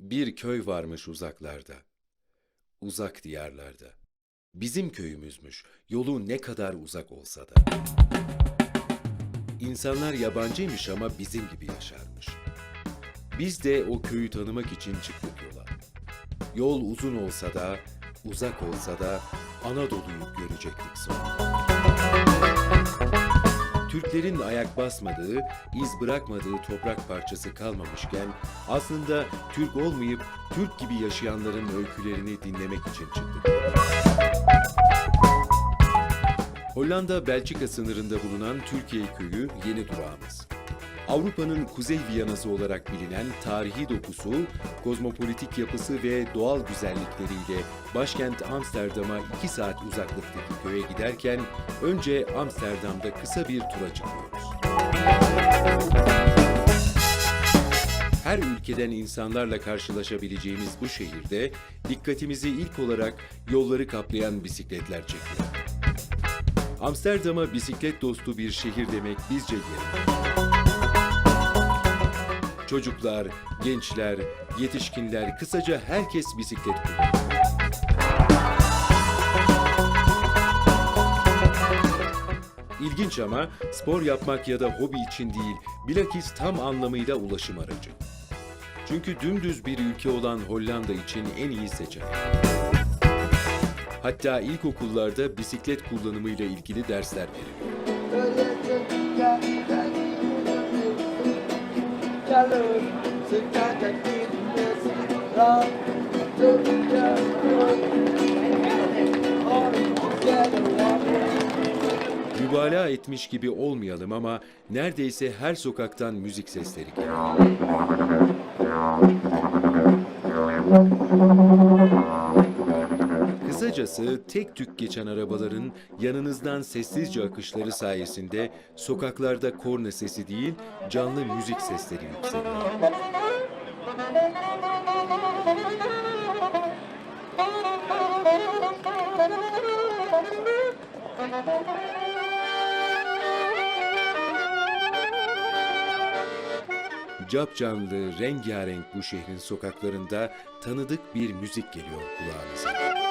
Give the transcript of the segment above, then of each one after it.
Bir köy varmış uzaklarda. Uzak diyarlarda. Bizim köyümüzmüş. Yolu ne kadar uzak olsa da. İnsanlar yabancıymış ama bizim gibi yaşarmış. Biz de o köyü tanımak için çıktık yola. Yol uzun olsa da, uzak olsa da Anadolu'yu görecektik sonunda. Türklerin ayak basmadığı, iz bırakmadığı toprak parçası kalmamışken aslında Türk olmayıp Türk gibi yaşayanların öykülerini dinlemek için çıktık. Hollanda Belçika sınırında bulunan Türkiye köyü yeni durağımız. Avrupa'nın Kuzey Viyana'sı olarak bilinen tarihi dokusu, kozmopolitik yapısı ve doğal güzellikleriyle başkent Amsterdam'a 2 saat uzaklıktaki köye giderken önce Amsterdam'da kısa bir tura çıkıyoruz. Her ülkeden insanlarla karşılaşabileceğimiz bu şehirde dikkatimizi ilk olarak yolları kaplayan bisikletler çekiyor. Amsterdam'a bisiklet dostu bir şehir demek bizce yerinde. Çocuklar, gençler, yetişkinler, kısaca herkes bisiklet kullanıyor. İlginç ama spor yapmak ya da hobi için değil, bilakis tam anlamıyla ulaşım aracı. Çünkü dümdüz bir ülke olan Hollanda için en iyi seçenek. Hatta ilkokullarda bisiklet kullanımıyla ilgili dersler veriliyor. Dunia Mübalağa etmiş gibi olmayalım ama neredeyse her sokaktan müzik sesleri geliyor. Kısacası tek tük geçen arabaların yanınızdan sessizce akışları sayesinde sokaklarda korna sesi değil canlı müzik sesleri yükseliyor. Cap canlı, rengarenk bu şehrin sokaklarında tanıdık bir müzik geliyor kulağınıza.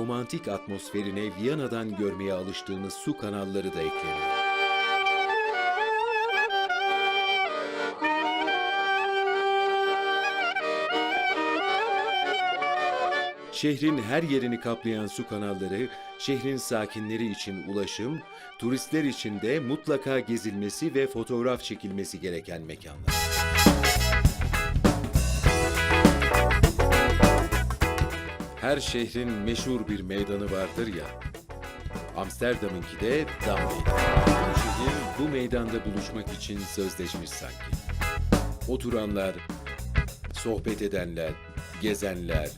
Romantik atmosferine Viyana'dan görmeye alıştığımız su kanalları da ekleniyor. Şehrin her yerini kaplayan su kanalları, şehrin sakinleri için ulaşım, turistler için de mutlaka gezilmesi ve fotoğraf çekilmesi gereken mekanlar. Her şehrin meşhur bir meydanı vardır ya. Amsterdam'ınki de Dam Meydanı. Şehir bu meydanda buluşmak için sözleşmiş sanki. Oturanlar, sohbet edenler, gezenler,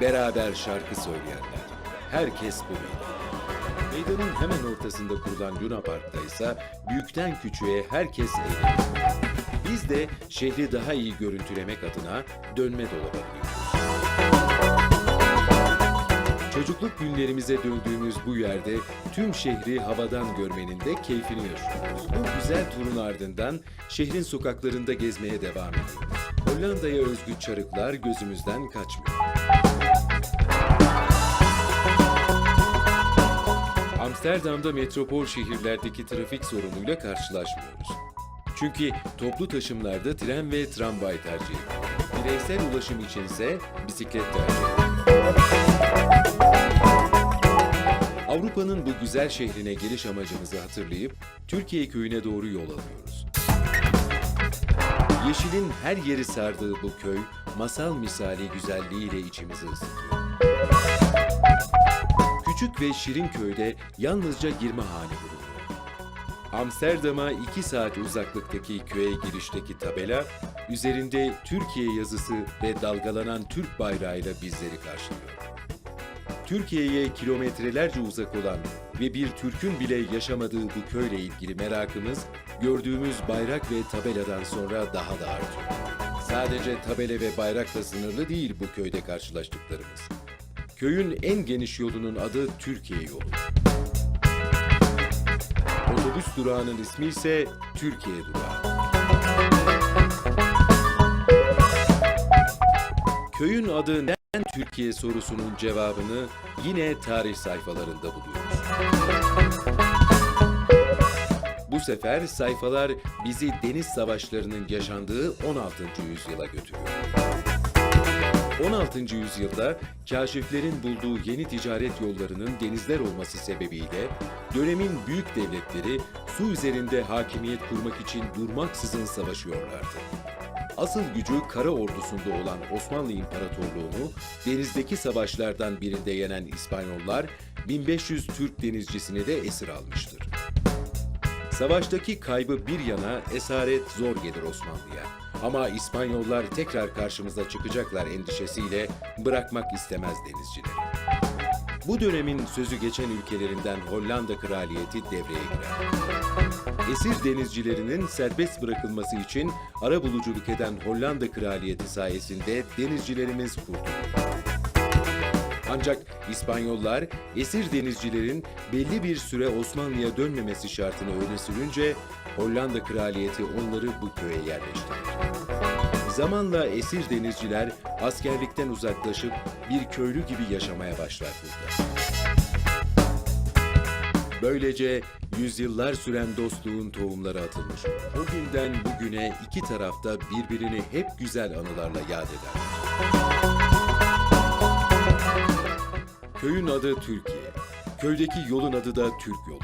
beraber şarkı söyleyenler. Herkes bu meydanda. Meydanın hemen ortasında kurulan Luna Park'ta ise büyükten küçüğe herkes eğleniyor. Biz de şehri daha iyi görüntülemek adına dönme dolaba. Çocukluk günlerimize döndüğümüz bu yerde tüm şehri havadan görmenin de keyfini yaşıyoruz. Bu güzel turun ardından şehrin sokaklarında gezmeye devam ediyoruz. Hollanda'ya özgü çarıklar gözümüzden kaçmıyor. Amsterdam'da metropol şehirlerdeki trafik sorunuyla karşılaşmıyoruz. Çünkü toplu taşımlarda tren ve tramvay tercih. Bireysel ulaşım içinse bisiklet tercih. Avrupa'nın bu güzel şehrine geliş amacımızı hatırlayıp Türkiye köyüne doğru yol alıyoruz. Yeşilin her yeri sardığı bu köy, masal misali güzelliğiyle içimizi ısıtıyor. Küçük ve şirin köyde yalnızca 20 hane bulunuyor. Amsterdam'a 2 saat uzaklıktaki köye girişteki tabela, üzerinde Türkiye yazısı ve dalgalanan Türk bayrağıyla bizleri karşılıyor. Türkiye'ye kilometrelerce uzak olan ve bir Türk'ün bile yaşamadığı bu köyle ilgili merakımız gördüğümüz bayrak ve tabeladan sonra daha da artıyor. Sadece tabela ve bayrakla sınırlı değil bu köyde karşılaştıklarımız. Köyün en geniş yolunun adı Türkiye yolu. Otobüs durağının ismi ise Türkiye durağı. Köyün adı neden Türkiye sorusunun cevabını yine tarih sayfalarında buluyoruz. Bu sefer sayfalar bizi deniz savaşlarının yaşandığı 16. yüzyıla götürüyor. 16. yüzyılda kaşiflerin bulduğu yeni ticaret yollarının denizler olması sebebiyle dönemin büyük devletleri su üzerinde hakimiyet kurmak için durmaksızın savaşıyorlardı. Asıl gücü kara ordusunda olan Osmanlı İmparatorluğu'nu denizdeki savaşlardan birinde yenen İspanyollar 1500 Türk denizcisini de esir almıştır. Savaştaki kaybı bir yana esaret zor gelir Osmanlı'ya. Ama İspanyollar tekrar karşımıza çıkacaklar endişesiyle bırakmak istemez denizcileri. Bu dönemin sözü geçen ülkelerinden Hollanda Kraliyeti devreye girer. Esir denizcilerinin serbest bırakılması için ara buluculuk eden Hollanda Kraliyeti sayesinde denizcilerimiz kurtulur. Ancak İspanyollar esir denizcilerin belli bir süre Osmanlı'ya dönmemesi şartını öne sürünce Hollanda Kraliyeti onları bu köye yerleştirir. Zamanla esir denizciler askerlikten uzaklaşıp bir köylü gibi yaşamaya başlar burada. Böylece yüzyıllar süren dostluğun tohumları atılmış. O günden bugüne iki tarafta birbirini hep güzel anılarla yad eder. Köyün adı Türkiye. Köydeki yolun adı da Türk yolu.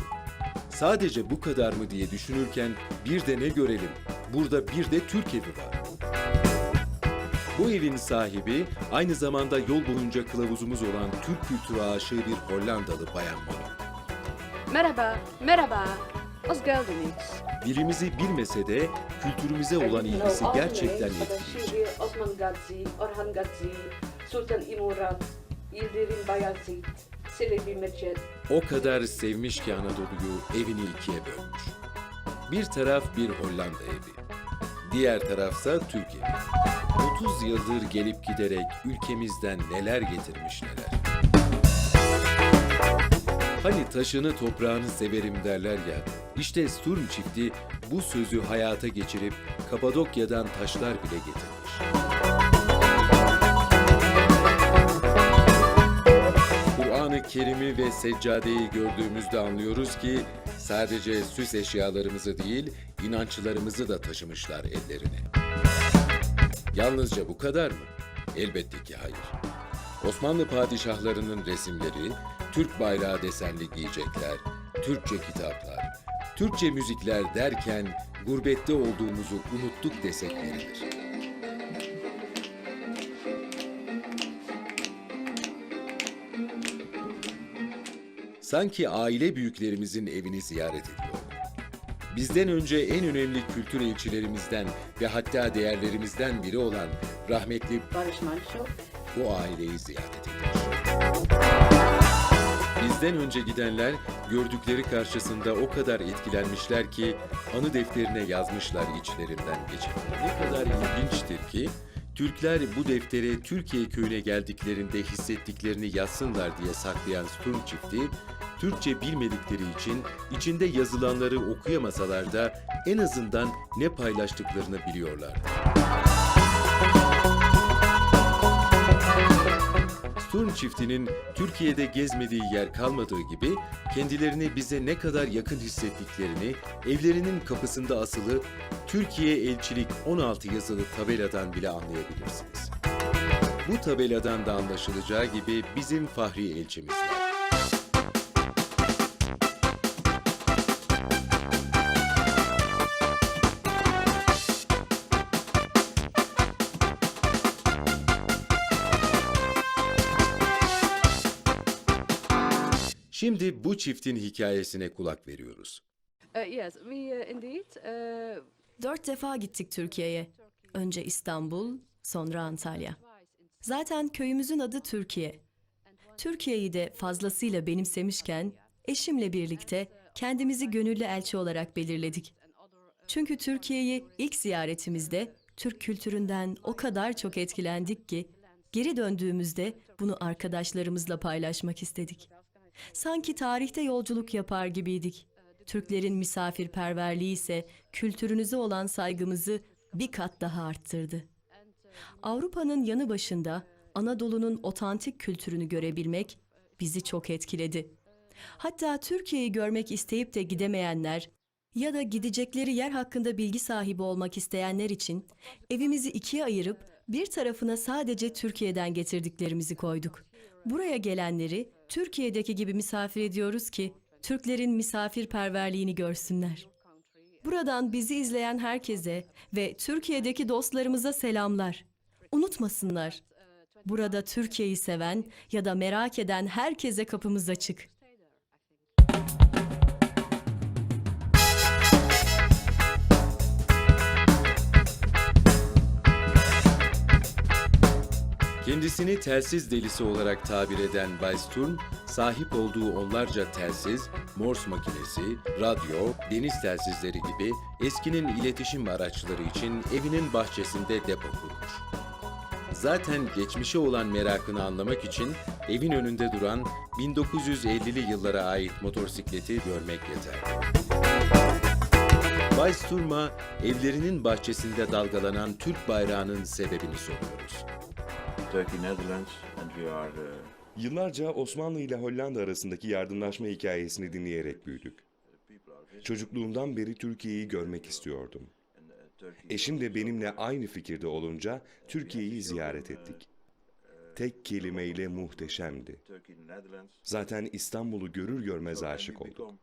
Sadece bu kadar mı diye düşünürken bir de ne görelim? Burada bir de Türk evi var. Bu evin sahibi aynı zamanda yol boyunca kılavuzumuz olan Türk kültürü aşığı bir Hollandalı Bayan Moni. Merhaba, merhaba. Hoş geldiniz. Dilimizi bilmese de kültürümüze olan ilgisi gerçekten etkileyici. Şiiri Osman Gazi, Orhan Gazi, Sultan İmurat, Yıldırım Bayezid, Selebi Merced. O kadar sevmiş ki Anadolu'yu evini ikiye bölmüş. Bir taraf bir Hollanda evi, diğer tarafsa Türk evi. 30 yıldır gelip giderek ülkemizden neler getirmiş neler. Hani taşını toprağını severim derler ya, işte Sturm çifti bu sözü hayata geçirip Kapadokya'dan taşlar bile getirmiş. Kerim'i ve seccadeyi gördüğümüzde anlıyoruz ki sadece süs eşyalarımızı değil, inançlarımızı da taşımışlar ellerine. Yalnızca bu kadar mı? Elbette ki hayır. Osmanlı padişahlarının resimleri, Türk bayrağı desenli giyecekler, Türkçe kitaplar, Türkçe müzikler derken gurbette olduğumuzu unuttuk desek yeridir. Sanki aile büyüklerimizin evini ziyaret ediyor. Bizden önce en önemli kültür elçilerimizden ve hatta değerlerimizden biri olan rahmetli Barış Manço, bu aileyi ziyaret etmiş. Bizden önce gidenler gördükleri karşısında o kadar etkilenmişler ki anı defterine yazmışlar içlerinden geçen. Ne kadar ilginçtir ki Türkler bu deftere Türkiye köyüne geldiklerinde hissettiklerini yazsınlar diye saklayan Sturm çifti, Türkçe bilmedikleri için içinde yazılanları okuyamasalar da en azından ne paylaştıklarını biliyorlardı. Sturm çiftinin Türkiye'de gezmediği yer kalmadığı gibi kendilerini bize ne kadar yakın hissettiklerini evlerinin kapısında asılı Türkiye Elçilik 16 yazılı tabeladan bile anlayabilirsiniz. Bu tabeladan da anlaşılacağı gibi bizim Fahri elçimiz var. Şimdi bu çiftin hikayesine kulak veriyoruz. Uh, yes, we uh, indeed. Uh, Dört defa gittik Türkiye'ye. Önce İstanbul, sonra Antalya. Zaten köyümüzün adı Türkiye. Türkiye'yi de fazlasıyla benimsemişken eşimle birlikte kendimizi gönüllü elçi olarak belirledik. Çünkü Türkiye'yi ilk ziyaretimizde Türk kültüründen o kadar çok etkilendik ki geri döndüğümüzde bunu arkadaşlarımızla paylaşmak istedik. Sanki tarihte yolculuk yapar gibiydik. Türklerin misafirperverliği ise kültürünüze olan saygımızı bir kat daha arttırdı. Avrupa'nın yanı başında Anadolu'nun otantik kültürünü görebilmek bizi çok etkiledi. Hatta Türkiye'yi görmek isteyip de gidemeyenler ya da gidecekleri yer hakkında bilgi sahibi olmak isteyenler için evimizi ikiye ayırıp bir tarafına sadece Türkiye'den getirdiklerimizi koyduk. Buraya gelenleri Türkiye'deki gibi misafir ediyoruz ki Türklerin misafirperverliğini görsünler. Buradan bizi izleyen herkese ve Türkiye'deki dostlarımıza selamlar. Unutmasınlar. Burada Türkiye'yi seven ya da merak eden herkese kapımız açık. Kendisini telsiz delisi olarak tabir eden Bay sahip olduğu onlarca telsiz, Morse makinesi, radyo, deniz telsizleri gibi eskinin iletişim araçları için evinin bahçesinde depo kurmuş. Zaten geçmişe olan merakını anlamak için evin önünde duran 1950'li yıllara ait motosikleti görmek yeter. Bay evlerinin bahçesinde dalgalanan Türk bayrağının sebebini soruyoruz. Turkey, Netherlands, and we are uh, Yıllarca Osmanlı ile Hollanda arasındaki yardımlaşma hikayesini dinleyerek büyüdük. Çocukluğumdan beri Türkiye'yi görmek istiyordum. Eşim de benimle aynı fikirde olunca Türkiye'yi ziyaret ettik. Tek kelimeyle muhteşemdi. Zaten İstanbul'u görür görmez aşık olduk.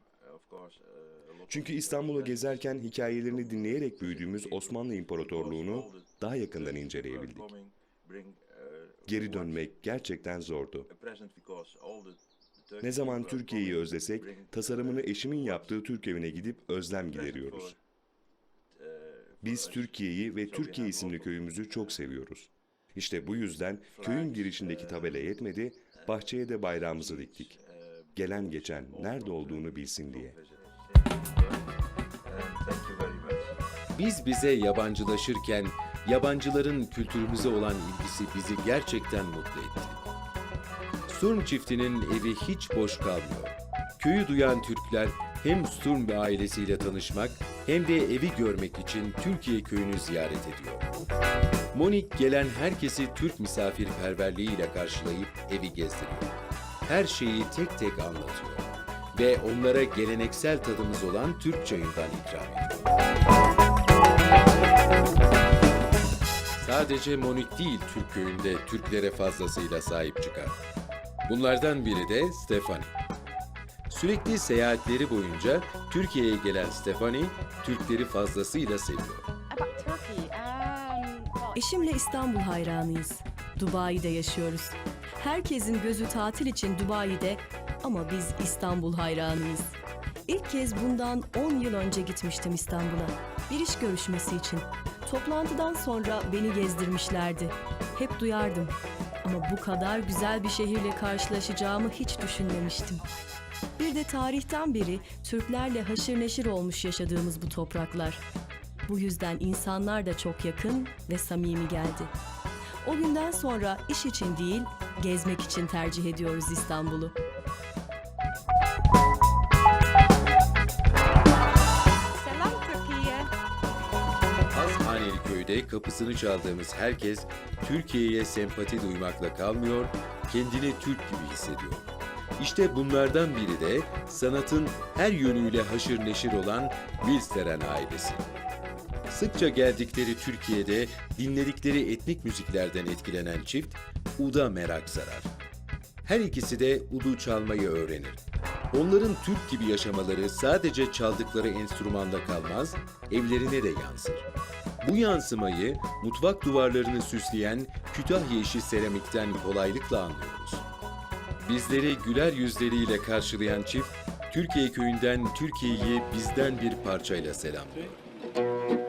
Çünkü İstanbul'u gezerken hikayelerini dinleyerek büyüdüğümüz Osmanlı İmparatorluğunu daha yakından inceleyebildik. Uh, Geri dönmek gerçekten zordu. Ne zaman Türkiye'yi özlesek, tasarımını uh, eşimin yaptığı Türk evine gidip özlem gideriyoruz. uh, Biz. Türkiye'yi ve Türkiye isimli köyümüzü çok seviyoruz. İşte bu yüzden köyün girişindeki tabela yetmedi, bahçeye de bayrağımızı diktik. Gelen geçen nerede olduğunu bilsin diye. Biz bize yabancılaşırken yabancıların kültürümüze olan ilgisi bizi gerçekten mutlu etti. Sturm çiftinin evi hiç boş kalmıyor. Köyü duyan Türkler hem Sturm ve ailesiyle tanışmak hem de evi görmek için Türkiye köyünü ziyaret ediyor. Monik gelen herkesi Türk misafirperverliğiyle karşılayıp evi gezdiriyor. Her şeyi tek tek anlatıyor ve onlara geleneksel tadımız olan Türk çayından ikram ediyor. Sadece Monik değil Türk köyünde Türklere fazlasıyla sahip çıkar. Bunlardan biri de Stefani. Sürekli seyahatleri boyunca Türkiye'ye gelen Stefani, Türkleri fazlasıyla seviyor. Eşimle İstanbul hayranıyız. Dubai'de yaşıyoruz. Herkesin gözü tatil için Dubai'de ama biz İstanbul hayranıyız. İlk kez bundan 10 yıl önce gitmiştim İstanbul'a. Bir iş görüşmesi için. Toplantıdan sonra beni gezdirmişlerdi. Hep duyardım. Ama bu kadar güzel bir şehirle karşılaşacağımı hiç düşünmemiştim. Bir de tarihten beri Türklerle haşır neşir olmuş yaşadığımız bu topraklar. Bu yüzden insanlar da çok yakın ve samimi geldi. O günden sonra iş için değil, gezmek için tercih ediyoruz İstanbul'u. Köyde kapısını çaldığımız herkes Türkiye'ye sempati duymakla kalmıyor, kendini Türk gibi hissediyor. İşte bunlardan biri de sanatın her yönüyle haşır neşir olan Bilsteren ailesi. Sıkça geldikleri Türkiye'de dinledikleri etnik müziklerden etkilenen çift uda merak sarar. Her ikisi de udu çalmayı öğrenir. Onların Türk gibi yaşamaları sadece çaldıkları enstrümanla kalmaz, evlerine de yansır. Bu yansımayı mutfak duvarlarını süsleyen Kütahya işi seramikten kolaylıkla anlıyoruz. Bizleri güler yüzleriyle karşılayan çift, Türkiye köyünden Türkiye'yi bizden bir parçayla selamlıyor.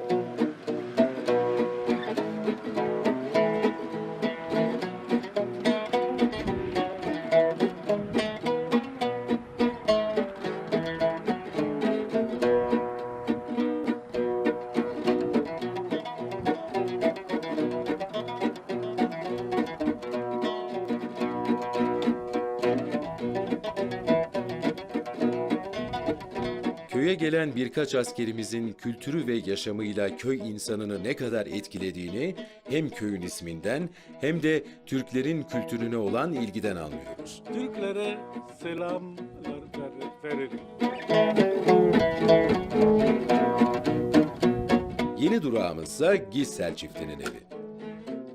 Gelen birkaç askerimizin kültürü ve yaşamıyla köy insanını ne kadar etkilediğini hem köyün isminden hem de Türklerin kültürüne olan ilgiden anlıyoruz. Türklere selamlar ver- verelim. Yeni durağımızsa Gissel çiftinin evi.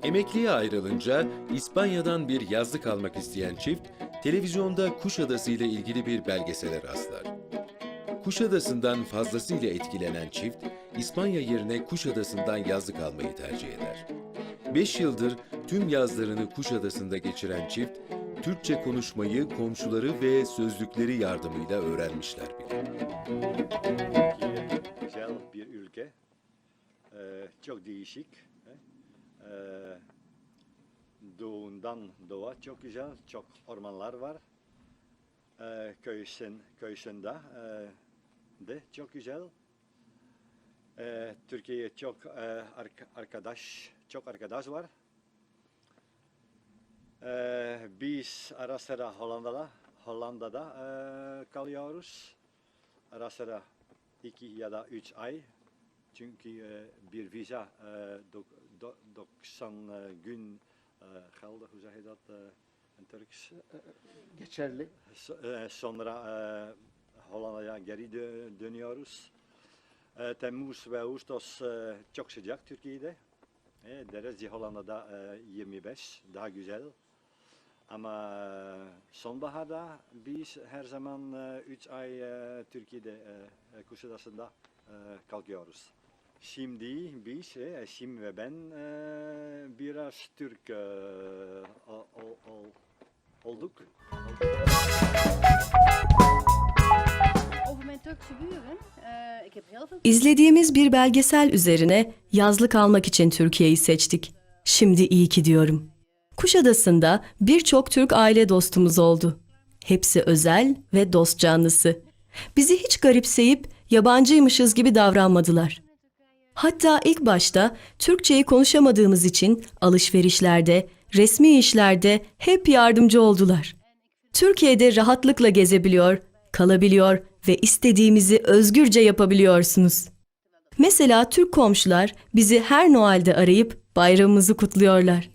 Emekliye ayrılınca İspanya'dan bir yazlık almak isteyen çift, televizyonda Kuşadası ile ilgili bir belgesele rastlar. Kuşadası'ndan fazlasıyla etkilenen çift, İspanya yerine Kuşadası'ndan yazlık almayı tercih eder. Beş yıldır tüm yazlarını Kuşadası'nda geçiren çift, Türkçe konuşmayı komşuları ve sözlükleri yardımıyla öğrenmişler bile. Güzel bir ülke. Ee, çok değişik. Ee, doğundan doğa çok güzel. Çok ormanlar var. Ee, köyün, köyünde e, de çok güzel. Ee, Türkiye çok e, ark- arkadaş, çok arkadaş var. Ee, biz ara sıra Hollanda'da, Hollanda'da e, kalıyoruz. Ara sıra iki ya da üç ay. Çünkü e, bir visa e, dok- do- 90 e, gün e, geldig. Hoe zeg je dat e, in Turks? Geçerli. So- e, sonra e, Hollanda'ya geri dö- dönüyoruz. E, Temmuz ve Ağustos e, çok sıcak Türkiye'de. E, derece Hollanda'da e, 25, daha güzel. Ama e, sonbaharda biz her zaman 3 ay e, Türkiye'de e, e, Kuşadası'nda e, kalkıyoruz. Şimdi biz, e, eşim ve ben e, biraz Türk e, ol- ol- ol- olduk. İzlediğimiz bir belgesel üzerine yazlık almak için Türkiye'yi seçtik. Şimdi iyi ki diyorum. Kuşadası'nda birçok Türk aile dostumuz oldu. Hepsi özel ve dost canlısı. Bizi hiç garipseyip yabancıymışız gibi davranmadılar. Hatta ilk başta Türkçeyi konuşamadığımız için alışverişlerde, resmi işlerde hep yardımcı oldular. Türkiye'de rahatlıkla gezebiliyor, kalabiliyor ve istediğimizi özgürce yapabiliyorsunuz. Mesela Türk komşular bizi her Noel'de arayıp bayramımızı kutluyorlar.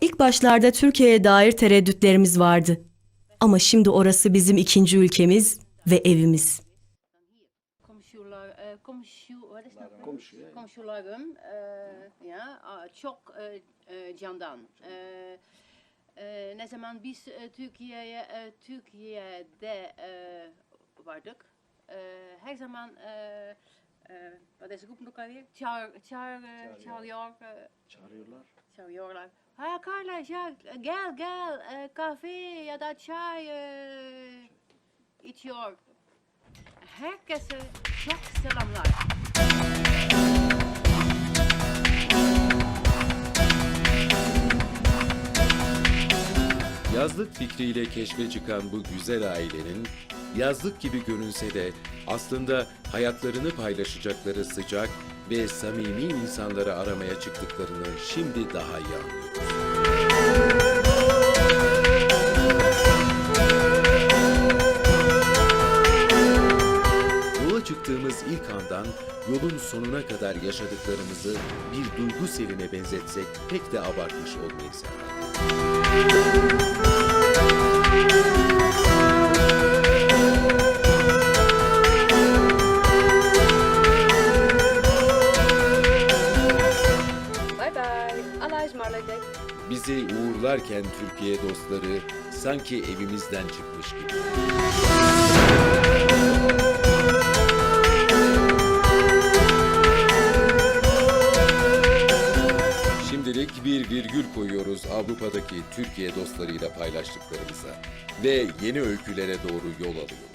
İlk başlarda Türkiye'ye dair tereddütlerimiz vardı. Ama şimdi orası bizim ikinci ülkemiz ve evimiz. Komşularım, çok candan. Ne zaman biz eh, Türkiye'ye, eh, Türkiye'de vardık, eh, her zaman, wat is roepen elkaar weer? Çağır, çağır, eh, çağırıyor, eh, Çağırıyorlar. çağırıyorlar. Ha kardeş ya gel gel eh, kahve ya da çay eh, içiyor. Herkese çok selamlar. Yazlık fikriyle keşfe çıkan bu güzel ailenin yazlık gibi görünse de aslında hayatlarını paylaşacakları sıcak ve samimi insanları aramaya çıktıklarını şimdi daha iyi anlıyoruz. Yola çıktığımız ilk andan yolun sonuna kadar yaşadıklarımızı bir duygu seline benzetsek pek de abartmış olmayız herhalde. Uğurlarken Türkiye dostları sanki evimizden çıkmış gibi. Şimdilik bir virgül koyuyoruz Avrupa'daki Türkiye dostlarıyla paylaştıklarımıza ve yeni öykülere doğru yol alıyoruz.